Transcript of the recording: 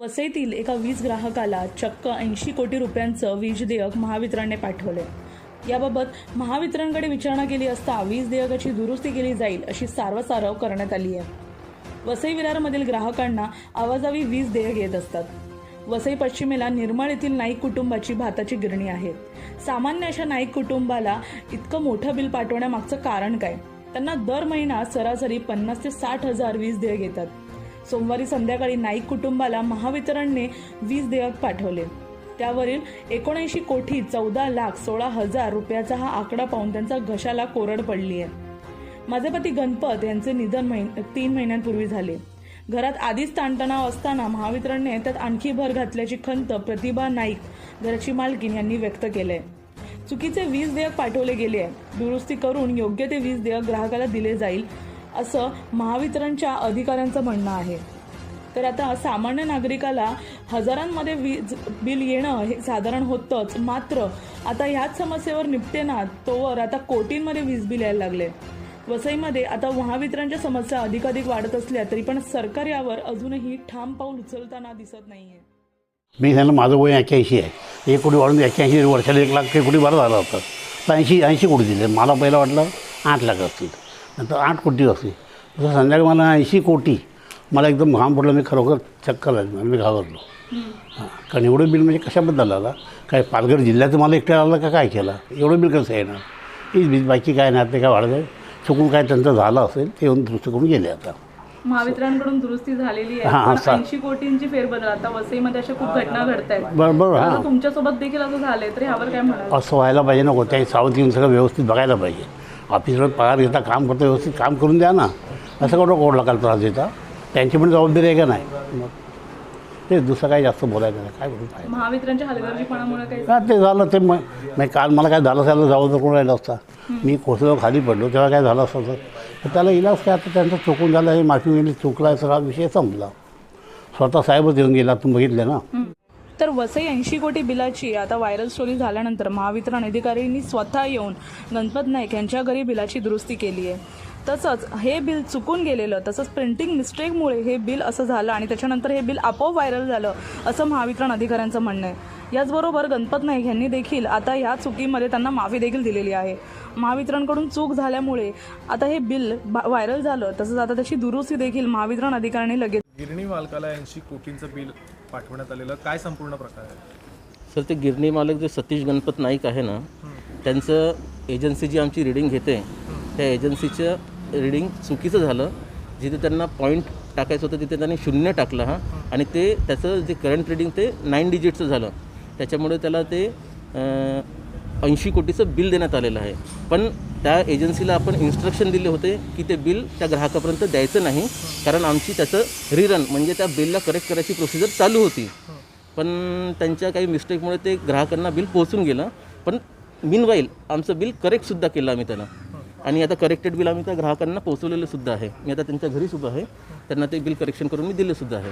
वसईतील एका वीज ग्राहकाला चक्क ऐंशी कोटी रुपयांचं वीज देयक महावितरणने पाठवले. याबाबत महावितरणकडे विचारणा केली असता वीज देयकाची दुरुस्ती केली जाईल अशी सारवासारव करण्यात आली आहे. वसई विरारमधील ग्राहकांना आवाजावी वीज देयक येत असतात. वसई पश्चिमेला निर्मळ येथील नाईक कुटुंबाची भाताची गिरणी आहे. सामान्य अशा नाईक कुटुंबाला इतकं मोठं बिल पाठवण्यामागचं कारण काय? त्यांना दर महिना सरासरी पन्नास ते साठ हजार वीज देयक येतात. सोमवारी संध्याकाळी नाईक कुटुंबाला महावितरणने वीज देयक पाठवले. त्यावरील एकोणऐंशी कोटी चौदा लाख सोळा हजार रुपयाचा हा आकडा पाहून त्यांचा घशाला कोरड पडली आहे माझे पती गणपत यांचे निधन महिन तीन महिन्यांपूर्वी झाले. घरात आधीच ताणतणाव असताना महावितरणने त्यात आणखी भर घातल्याची खंत प्रतिभा नाईक घराची मालकीन यांनी व्यक्त केले चुकीचे वीज देयक पाठवले गेले आहे. दुरुस्ती करून योग्य ते वीज देयक ग्राहकाला दिले जाईल असं महावितरणच्या अधिकाऱ्यांचं म्हणणं आहे. तर आता सामान्य नागरिकाला हजारांमध्ये वीज बिल येणं हे साधारण होतंच. मात्र आता ह्याच समस्येवर निपटेना तोवर आता कोटींमध्ये वीज बिल यायला लागले. वसईमध्ये आता महावितरणच्या समस्या अधिकाधिक वाढत असल्या तरी पण सरकार यावर अजूनही ठाम पाऊल उचलताना दिसत नाहीये. मी सांगितलं माझं वय एक्क्याऐंशी आहे. एक कोटी वाढून एक्क्याऐंशी वर्षाला एक लाख एक कोटी बरं झालं होतं. तर ऐंशी ऐंशी कोटी दिले. मला पहिलं वाटलं आठ लाख असतील. नंतर आठ कोटी असतील तसं संध्याकाळी मला ऐंशी कोटी. मला एकदम घाम पडलं मी खरोखर चक्कर लागली मी घाबरलो. हां. कारण एवढं बिल म्हणजे कशाबद्दल आला काय पालघर जिल्ह्याचं मला एकट्या आलं का काय केलं? एवढं बिल कसं येणार? हीच बीज बाकी काय नाही ते काय आहे? चुकून काय त्यांचं झालं असेल ते येऊन दुरुस्त करून गेले आता. महावितरणकडून दुरुस्ती झालेली हा, आहे ऐंशी कोटींची फेरबदल आता वसईमध्ये अशा खूप घटना घडत आहेत बरोबर हां. तुमच्यासोबत देखील असं झालंय तर यावर काय म्हणाल? असं व्हायला पाहिजे नको. त्याही सावध येऊन सगळं व्यवस्थित बघायला पाहिजे. ऑफिसवर पगार घेता काम करता व्यवस्थित काम करून द्या ना. असं कुठं कोणाला काल त्रास देता? त्यांची पण जबाबदारी आहे का नाही? मग ते दुसरं काही जास्त बोलायचं नाही. काय फायदा महावितरणच्या हलगर्जीपणामुळे काही का ते झालं ते मग मग काल मला काय झालं असायला जावं तर कोण राहिलं असता? मी कोसळलो खाली पडलो तेव्हा काय झालं असतं तर त्याला इलाज काय आता त्यांचं चुकून झालं हे माफी गेली चुकला सगळा विषय संपला. स्वतः साहेबच येऊन गेला तुम्ही बघितले ना. तर वसई ऐंशी कोटी बिलाची आता व्हायरल स्टोरी झाल्यानंतर महावितरण अधिकाऱ्यांनी स्वतः येऊन गणपत नाईक यांच्या घरी बिलाची दुरुस्ती केली आहे. तसंच हे बिल चुकून गेलेलं तसंच प्रिंटिंग मिस्टेकमुळे हे बिल असं झालं आणि त्याच्यानंतर हे बिल आपोआप व्हायरल झालं असं महावितरण अधिकाऱ्यांचं म्हणणं आहे. याचबरोबर गणपत नाईक यांनी देखील आता ह्या चुकीमध्ये त्यांना माफी देखील दिलेली आहे. महावितरणकडून चूक झाल्यामुळे आता हे बिल व्हायरल झालं तसंच आता त्याची दुरुस्ती देखील महावितरण अधिकाऱ्यांनी लगेच गिरणी मालकाला ऐंशी कोटींचं बिल पाठवण्यात आलेलं काय संपूर्ण प्रकार आहे? सर ते गिरणी मालक जे सतीश गणपत नाईक आहे ना त्यांचं एजन्सी जी आमची रिडिंग घेते त्या एजन्सीचं रिडिंग चुकीचं झालं. जिथे त्यांना पॉईंट टाकायचं होतं तिथे त्यांनी शून्य टाकलं हां. आणि ते त्याचं जे करंट रिडिंग ते नाईन डिजिटचं झालं. त्याच्यामुळे त्याला ते ऐंशी कोटीचं बिल देण्यात आलेलं आहे. पण त्या एजन्सीला आपण इन्स्ट्रक्शन दिले होते की ते बिल त्या ग्राहकापर्यंत द्यायचं नाही. कारण आमची त्याचं रिरन म्हणजे त्या बिलला करेक्ट करायची प्रोसिजर चालू होती. पण त्यांच्या काही मिस्टेकमुळे ते ग्राहकांना बिल पोहोचून गेलं. पण मिनवाईल आमचं बिल करेक्टसुद्धा केलं आम्ही त्याला. आणि आता करेक्टेड बिल आम्ही त्या ग्राहकांना पोहोचवलेलं सुद्धा आहे. मी आता त्यांच्या घरी सुद्धा आहे. त्यांना ते बिल करेक्शन करून मी दिलेसुद्धा आहे.